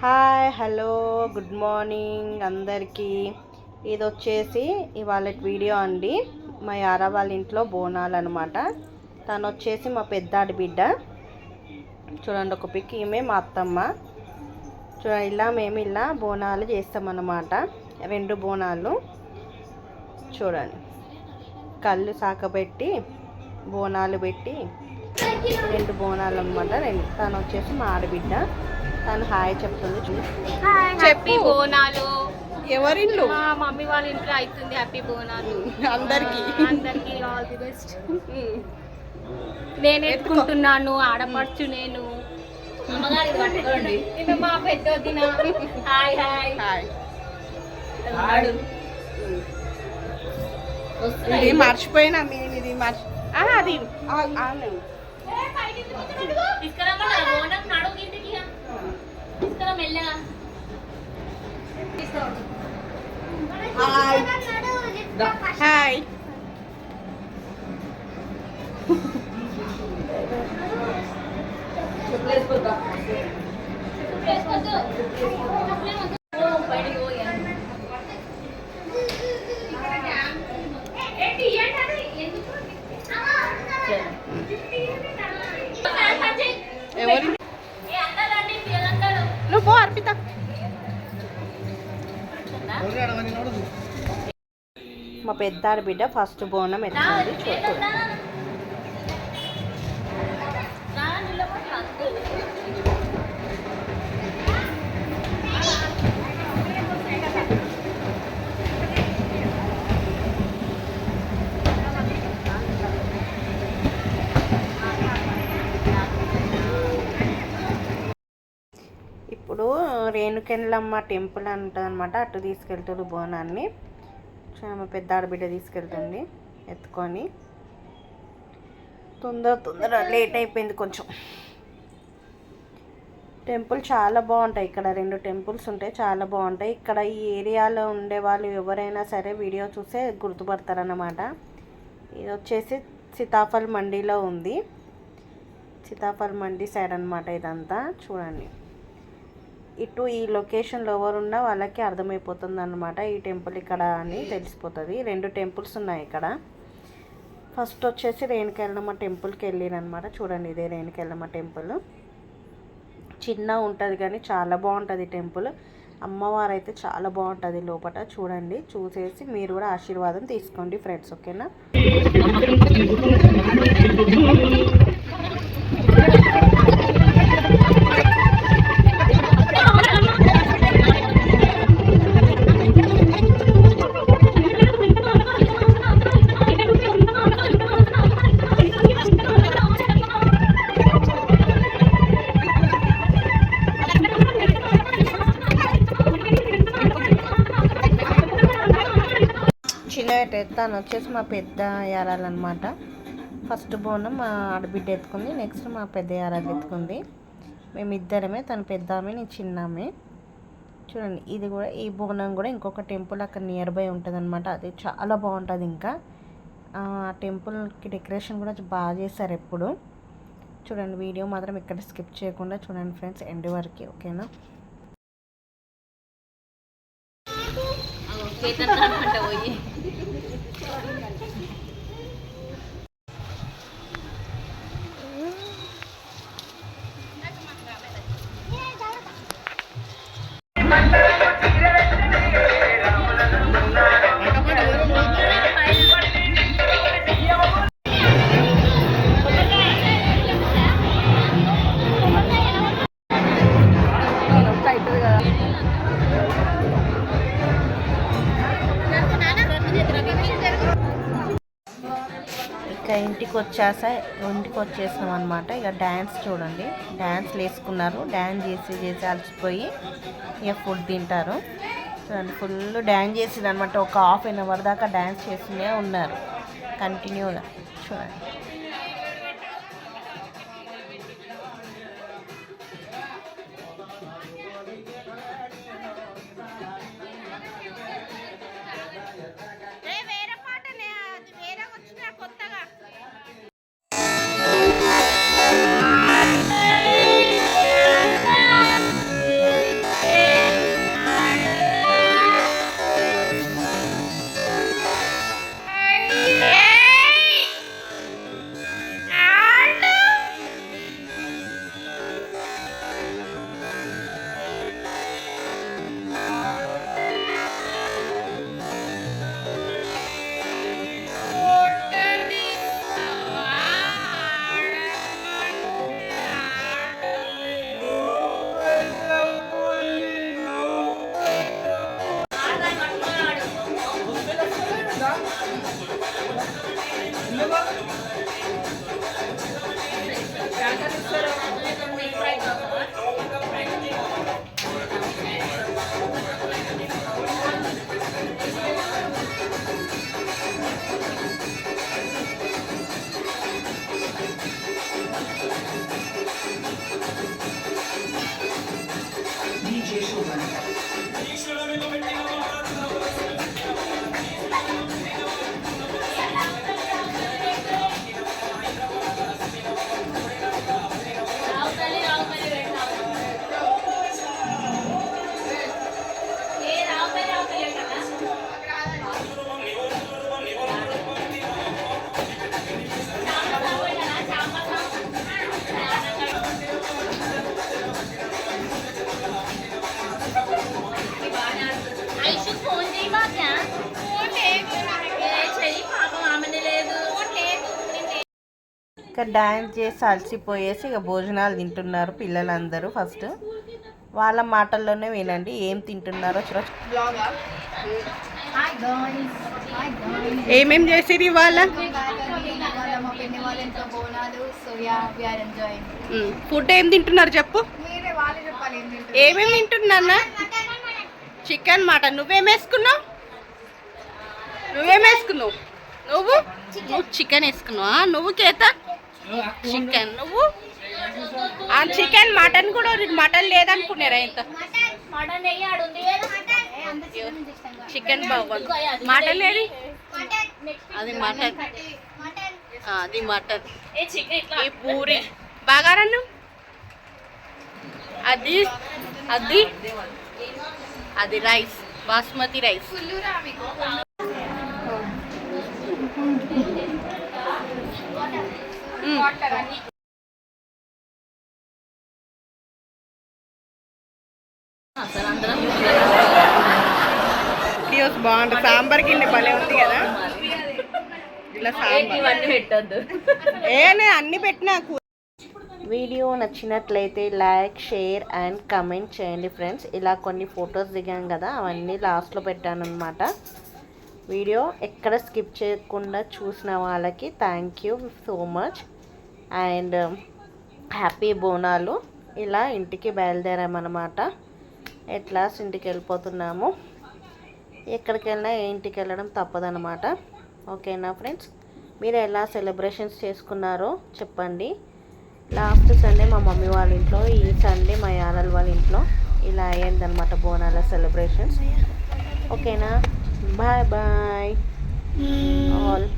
Hi hello good morning అందరికీ. ఇది వచ్చేసి ఇవాళ వీడియో అండి. మా యార వాళ్ళ ఇంట్లో బోనాలు అనమాట తను వచ్చేసి మా పెద్దాడి బిడ్డ. చూడండి ఒక పిక్ ఈమె మా అత్తమ్మ. చూడండి ఇలా మేము ఇలా బోనాలు చేస్తామన్నమాట రెండు బోనాలు. చూడండి. కళ్ళు సాకబెట్టి బోనాలు పెట్టి రెండు బోనాలు అనమాట రెండు. తను వచ్చేసి మా ఆడబిడ్డ. తను హాయ్ చెప్తుంది చూ హ్యాపీ బోనాలు. ఎవరిల్లు మా మమ్మీ వాళ్ళ ఇంట్లో అవుతుంది హ్యాపీ బోనాలు. అందరికీ. అందరికీ ఆల్ ది బెస్ట్. నేను ఎత్తుకుంటున్నాను ఆడపడుచు నేను. మా పెద్ద వదిన. Hi hi. హాయ్. ఇది మర్చిపోయినా నేను ఇది మర్చి ఆ, అది ఆ, ఆ, నేను. హాయ్ హాయ్ ఎవరి నువ్వు పో అర్పిత పెద్దారు బిడ్డ ఫస్ట్ బోనం ఎత్తుంది చూడు. ఇప్పుడు రేణుకెండ్లమ్మ టెంపుల్ ఉంటుంది అటు తీసుకెళ్తారు బోనాన్ని. చూడండి, మా పెద్ద ఆడబిడ్డ తీసుకెళ్తుంది. ఎత్తుకొని. తొందర తొందర లేట్ అయిపోయింది కొంచెం. టెంపుల్ చాలా బాగుంటాయి. ఇక్కడ రెండు టెంపుల్స్ ఉంటాయి. చాలా బాగుంటాయి. ఇక్కడ ఈ ఏరియాలో ఉండే వాళ్ళు ఎవరైనా సరే వీడియో చూస్తే గుర్తుపడతారన్నమాట. ఇది వచ్చేసి సీతాఫల్ మండీలో ఉంది. సీతాఫల్ మండి సైడ్ అనమాట ఇదంతా. చూడండి. ఇటు ఈ లొకేషన్లో ఎవరున్నా వాళ్ళకి అర్థమైపోతుంది అనమాట ఈ టెంపుల్ ఇక్కడ అని తెలిసిపోతుంది. రెండు టెంపుల్స్ ఉన్నాయి ఇక్కడ. ఫస్ట్ వచ్చేసి రేణుకెళ్ళమ్మ టెంపుల్కి వెళ్ళినమాట చూడండి ఇదే రేణుకెళ్ళమ్మ టెంపుల్ చిన్న ఉంటుంది కానీ చాలా బాగుంటుంది టెంపుల్ అమ్మవారు అయితే చాలా బాగుంటుంది లోపల చూడండి చూసేసి మీరు కూడా ఆశీర్వాదం తీసుకోండి ఫ్రెండ్స్ ఓకేనా? చిన్న తను వచ్చేసి మా పెద్ద యారాలన్నమాట. ఫస్ట్ బోనం మా ఆడబిడ్డ ఎత్తుకుంది. నెక్స్ట్ మా పెద్ద యారాలు ఎత్తుకుంది. మేమిద్దరమే తను పెద్ద ఆమె నేను చిన్న ఆమె చూడండి ఇది కూడా ఈ బోనం కూడా ఇంకొక టెంపుల్ అక్కడ నియర్ బై ఉంటుంది అనమాట అది చాలా బాగుంటుంది ఇంకా. ఆ టెంపుల్కి డెకరేషన్ కూడా బాగా చేశారు ఎప్పుడు. చూడండి వీడియో మాత్రం ఇక్కడ స్కిప్ చేయకుండా చూడండి ఫ్రెండ్స్ ఎండ్ వరకు ఓకేనా? చేతంతా అనుకుంటా పోయి ఇక ఇంటికి వచ్చేసా ఇంటికి వచ్చేసాం అనమాట ఇక డ్యాన్స్ చూడండి. డ్యాన్స్ వేసుకున్నారు డ్యాన్స్ చేసి చేసి అలసిపోయి ఇక ఫుడ్ తింటారు. చూడండి ఫుల్ డ్యాన్స్ చేసింది అనమాట ఒక హాఫ్ అన్ అవర్ దాకా డ్యాన్స్ చేస్తూనే ఉన్నారు. కంటిన్యూగా. చూడండి. ఇంకా డ్యాన్స్ చేసి అలసిపోయేసి ఇక భోజనాలు తింటున్నారు పిల్లలందరూ ఫస్ట్. వాళ్ళ మాటల్లోనే వినండి ఏం తింటున్నారో చూడ. ఏమేం చేసిరు ఇవాళ? ఫుడ్ ఏం తింటున్నారు చెప్పు. ఏమేమి తింటున్నా చికెన్ మాట నువ్వేం వేసుకున్నావు? నువ్వేం వేసుకున్నావు? నువ్వు? నువ్వు చికెన్ వేసుకున్నావా? నువ్వు కేత? చికెన్ నువ్వు చికెన్ మటన్ కూడా మటన్ లేదనుకున్నారా ఇంత? చికెన్ బాబు మటన్ ఏది? అది మటన్ అది మటన్ ఈ పూరి. బాగారన్నం? అది అది అది రైస్ బాస్మతి రైస్ వీడియోస్ బాగుంటుంది సాంబార్ కింద భలే ఉంది కదా. ఇలా సాంబార్. పెట్టద్దు. ఏ నేను అన్ని పెట్టినా వీడియో నచ్చినట్లయితే లైక్ షేర్ అండ్ కమెంట్ చేయండి ఫ్రెండ్స్. ఇలా కొన్ని ఫొటోస్ దిగాం కదా అవన్నీ లాస్ట్లో పెట్టాను అనమాట వీడియో ఎక్కడ స్కిప్ చేయకుండా చూసిన వాళ్ళకి thank you so much and happy Bonalu ఇలా ఇంటికి బయలుదేరామన్నమాట. ఎట్లా ఇంటికి వెళ్ళిపోతున్నాము? ఎక్కడికి వెళ్ళినా ఏ ఇంటికి వెళ్ళడం తప్పదనమాట ఓకేనా ఫ్రెండ్స్? మీరు ఎలా సెలబ్రేషన్స్ చేసుకున్నారో చెప్పండి. లాస్ట్ సండే మా మమ్మీ వాళ్ళ ఇంట్లో ఈ సండే మా యారల్ వాళ్ళ ఇంట్లో ఇలా అయ్యిందనమాట బోనాల సెలబ్రేషన్స్. ఓకేనా? Bye bye. ఆల్